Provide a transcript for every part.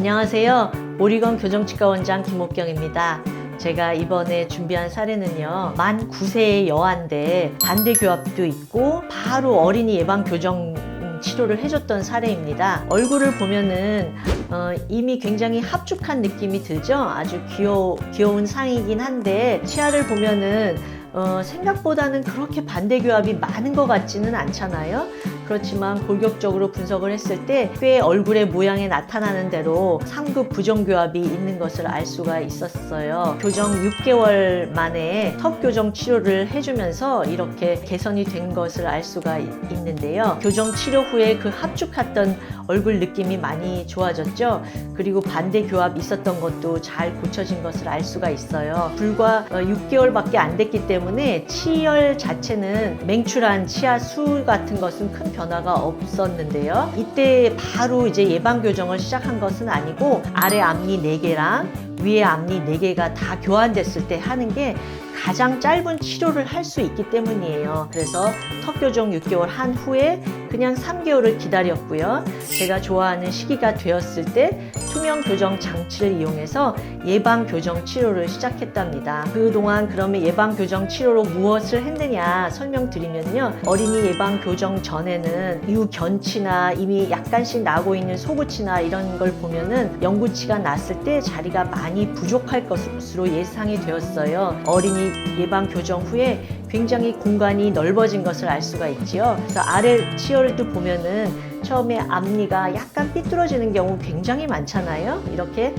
안녕하세요. 오리건 교정치과 원장 김옥경입니다. 제가 이번에 준비한 사례는요, 만 9세의 여아인데 반대 교합도 있고 바로 어린이 예방 교정 치료를 해줬던 사례입니다. 얼굴을 보면은 어, 이미 굉장히 합죽한 느낌이 들죠. 아주 귀여, 귀여운 상이긴 한데 치아를 보면은 어, 생각보다는 그렇게 반대 교합이 많은 것 같지는 않잖아요. 그렇지만 골격적으로 분석을 했을 때 꽤 얼굴의 모양에 나타나는 대로 상급 부정교합이 있는 것을 알 수가 있었어요. 교정 6개월 만에 턱 교정 치료를 해주면서 이렇게 개선이 된 것을 알 수가 이- 있는데요. 교정 치료 후에 그 합죽했던 얼굴 느낌이 많이 좋아졌죠. 그리고 반대 교합 있었던 것도 잘 고쳐진 것을 알 수가 있어요. 불과 6개월밖에 안 됐기 때문에 치열 자체는 맹출한 치아 수 같은 것은 큰 변화가 없었는데요. 이때 바로 이제 예방 교정을 시작한 것은 아니고 아래 앞니 4개랑 위에 앞니 4개가 다 교환됐을 때 하는 게 가장 짧은 치료를 할 수 있기 때문이에요. 그래서 턱 교정 6개월 한 후에 그냥 3개월을 기다렸고요. 제가 좋아하는 시기가 되었을 때 투명 교정 장치를 이용해서 예방 교정 치료를 시작했답니다. 그동안 그러면 예방 교정 치료로 무엇을 했느냐 설명드리면요. 어린이 예방 교정 전에는 유견치나 이미 약간씩 나고 있는 소구치나 이런 걸 보면은 영구치가 났을 때 자리가 많이 부족할 것으로 예상이 되었어요. 어린이 예방 교정 후에 굉장히 공간이 넓어진 것을 알 수가 있지요. 그래서 아래 치열도 보면은 처음에 앞니가 약간 삐뚤어지는 경우 굉장히 많잖아요. 이렇게 에,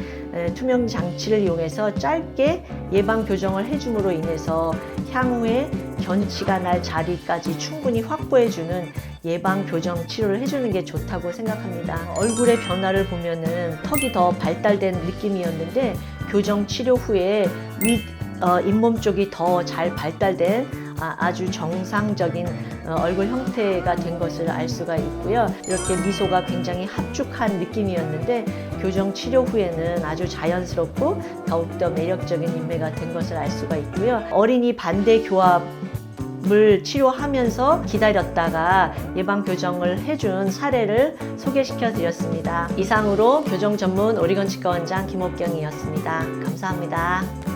투명 장치를 이용해서 짧게 예방 교정을 해줌으로 인해서 향후에 견치가 날 자리까지 충분히 확보해주는 예방 교정 치료를 해주는 게 좋다고 생각합니다. 얼굴의 변화를 보면은 턱이 더 발달된 느낌이었는데 교정 치료 후에 윗 어, 잇몸 쪽이 더 잘 발달된 아, 아주 정상적인 어, 얼굴 형태가 된 것을 알 수가 있고요. 이렇게 미소가 굉장히 합죽한 느낌이었는데 교정 치료 후에는 아주 자연스럽고 더욱더 매력적인 인매가 된 것을 알 수가 있고요. 어린이 반대 교합 을 치료하면서 기다렸다가 예방 교정을 해준 사례를 소개시켜 드렸습니다. 이상으로 교정 전문 오리건 치과 원장 김옥경이었습니다. 감사합니다.